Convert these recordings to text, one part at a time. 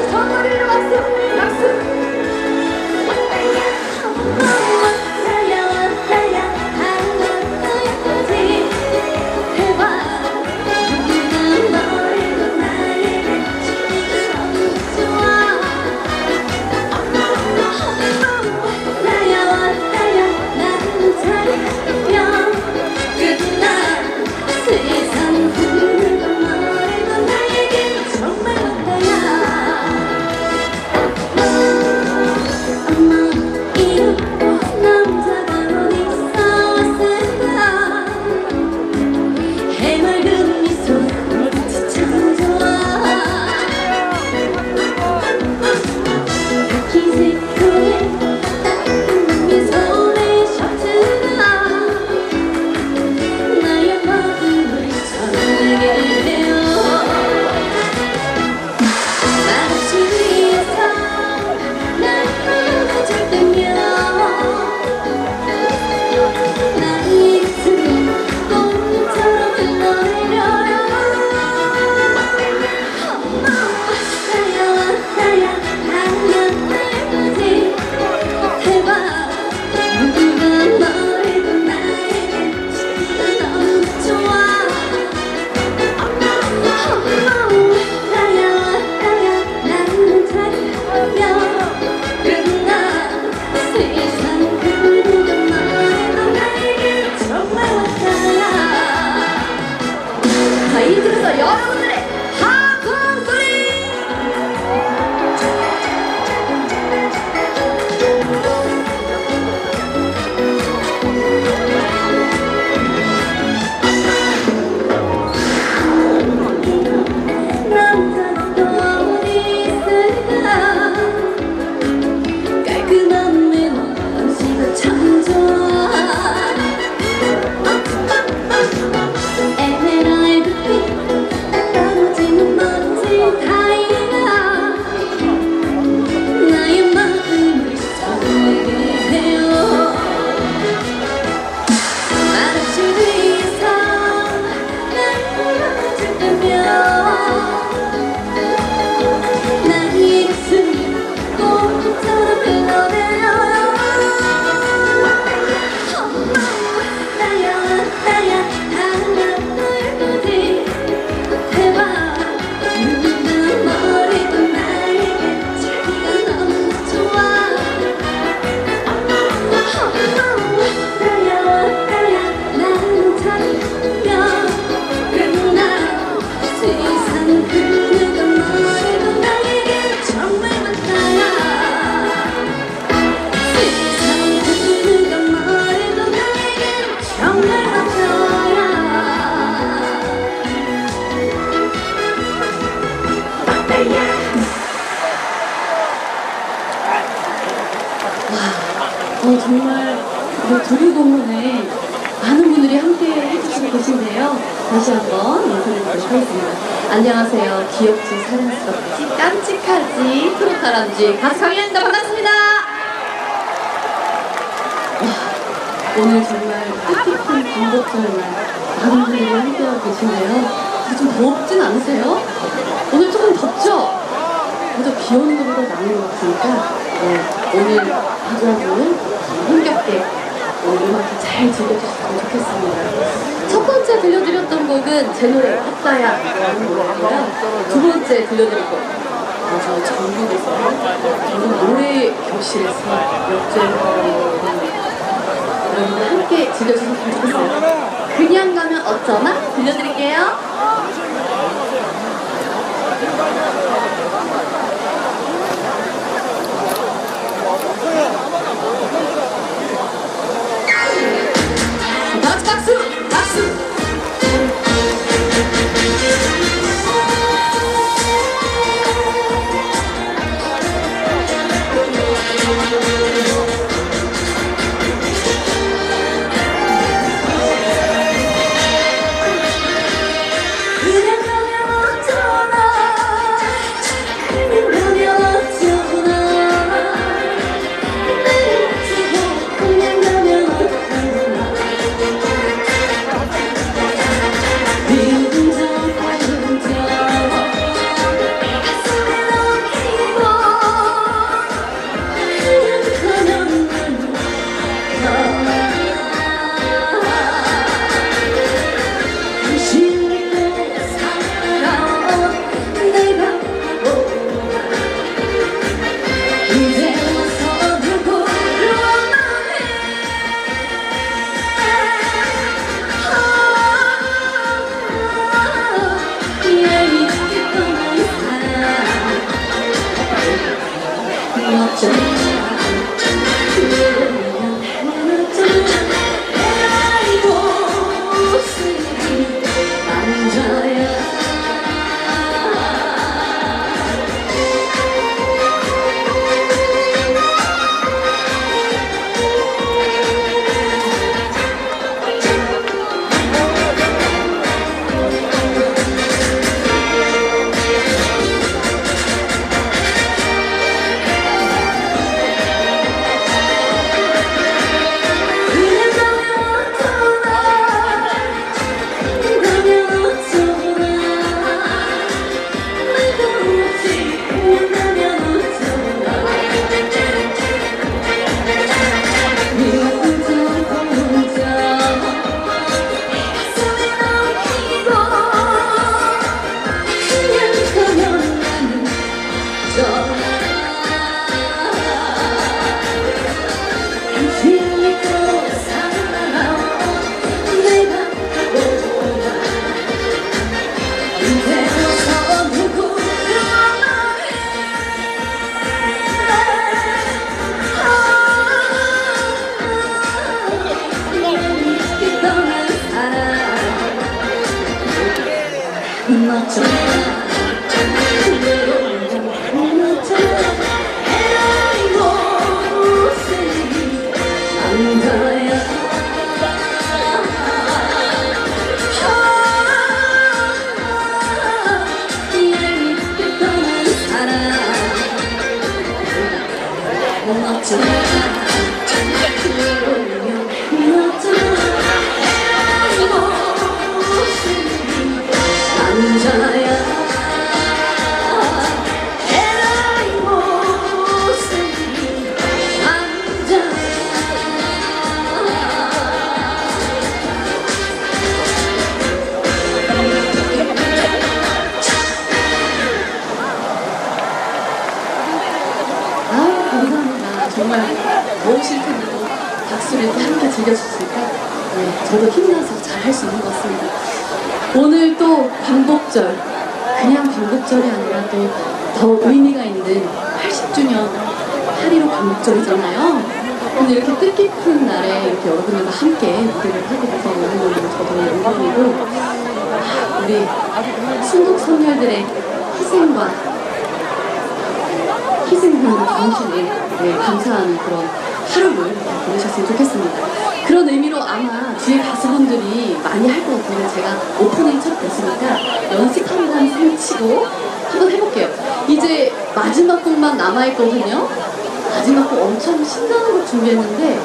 같이 전 귀엽지, 사랑스럽지, 깜찍하지, 트로타람쥐 가수 강현입니다. 반갑습니다. 와, 오늘 정말 뜻깊은 광복절날 많은 분들이 함께하고. 근데 좀 덥진 않으세요? 오늘 조금 덥죠? 그래도 비 오는 것보다 나은 것 같으니까 네, 오늘 하루하루 힘겹게 음악을 잘 즐겨주셨으면 좋겠습니다. 첫 번째 들려드렸던 곡은 제 노래 헛다야라는 노래고요. 두 번째 들려드릴 곡 아주 전국에서 전국 노래 교실에서 역주행하는 여러분들 함께 즐겨주셨으면 좋겠어요. 그냥 가면 어쩌나 들려드릴게요. 박수 박수 저도 힘나서 잘 할 수 있는 것 같습니다. 오늘 또 반복절, 그냥 반복절이 아니라 또 더 의미가 있는 80주년 8.15 반복절이잖아요. 오늘 이렇게 뜻깊은 날에 이렇게 여러분들과 함께 무대를 하게 돼서 너무너무 저도 영광이고 우리 순국 선열들의 희생과 희생하는 당신에 네, 감사하는 그런 하루를 보내셨으면 좋겠습니다. 그런 의미로 아마 뒤에 가수분들이 많이 할 것 같아요. 제가 오프닝 첫 됐으니까 연습한다는 셈 치고 한번 해볼게요. 이제 마지막 곡만 남아있거든요. 마지막 곡 엄청 신나는 곡 준비했는데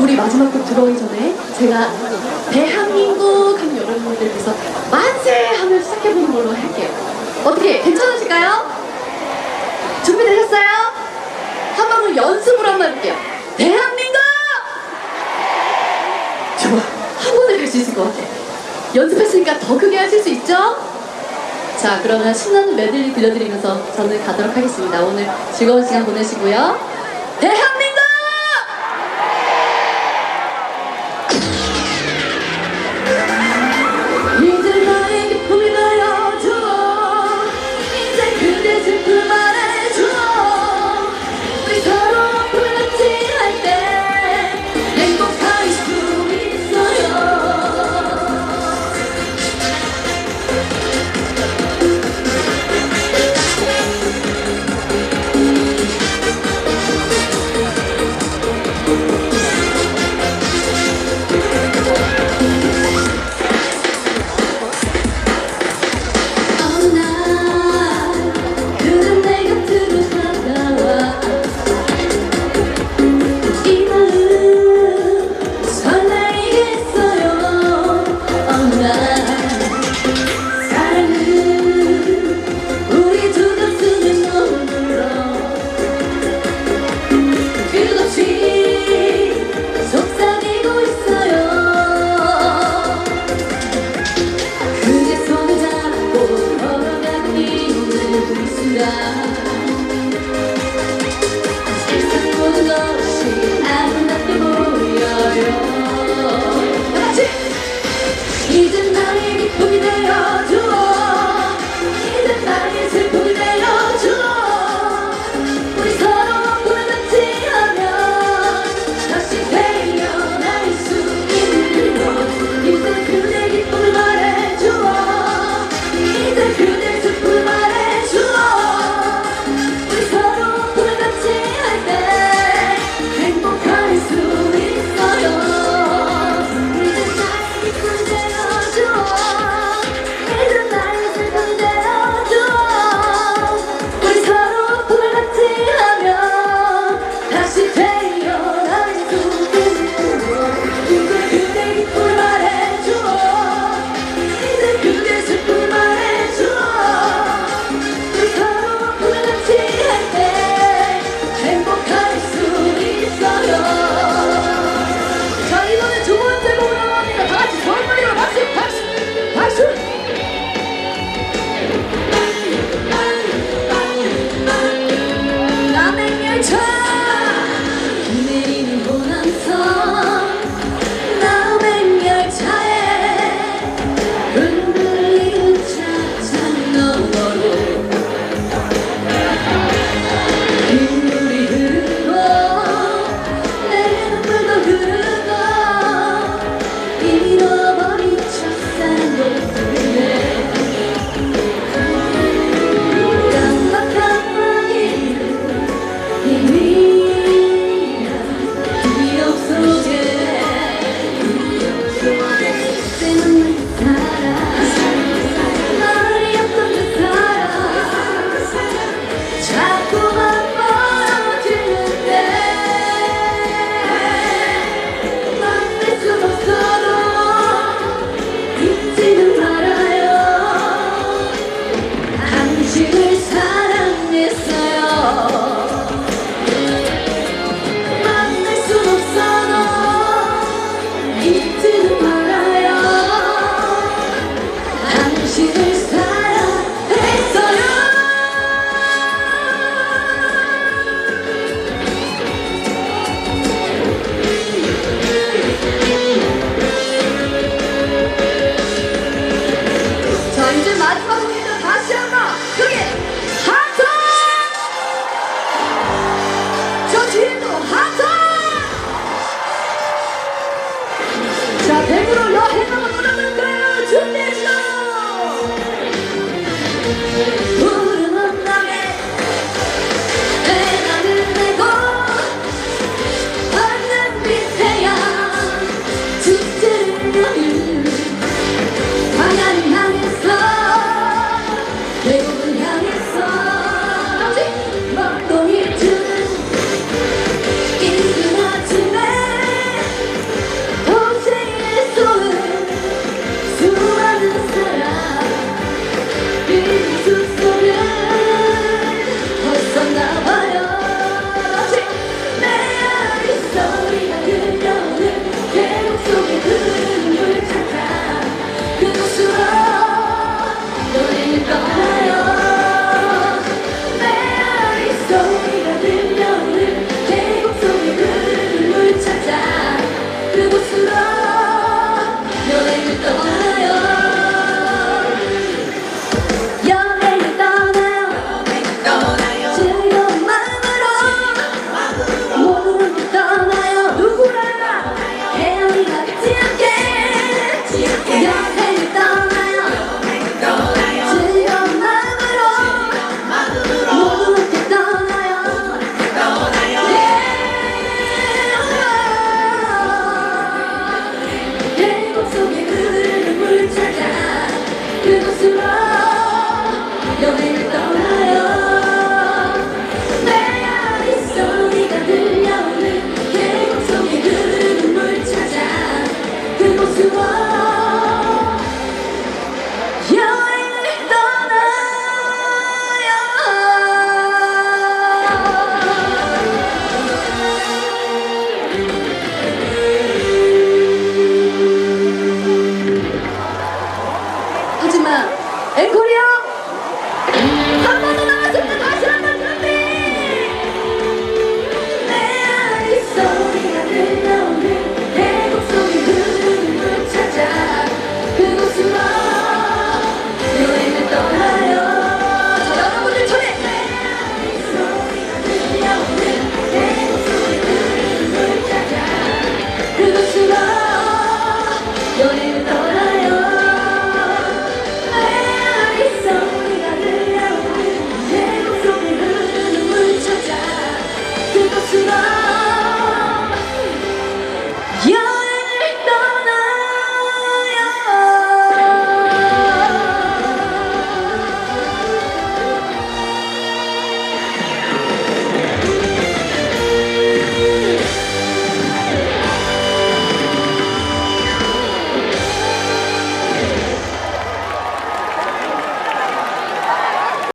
우리 마지막 곡 들어오기 전에 제가 대한민국 하면 여러분들께서 만세 하면 시작해보는 걸로 할게요. 어떻게 괜찮으실까요? 준비되셨어요? 한 번은 연습으로 한번 해볼게요. 대한민국! 좋아. 한 번에 할 수 있을 것 같아. 연습했으니까 더 크게 하실 수 있죠? 자, 그러면 신나는 메들리 들려드리면서 저는 가도록 하겠습니다. 오늘 즐거운 시간 보내시고요. 대한민국!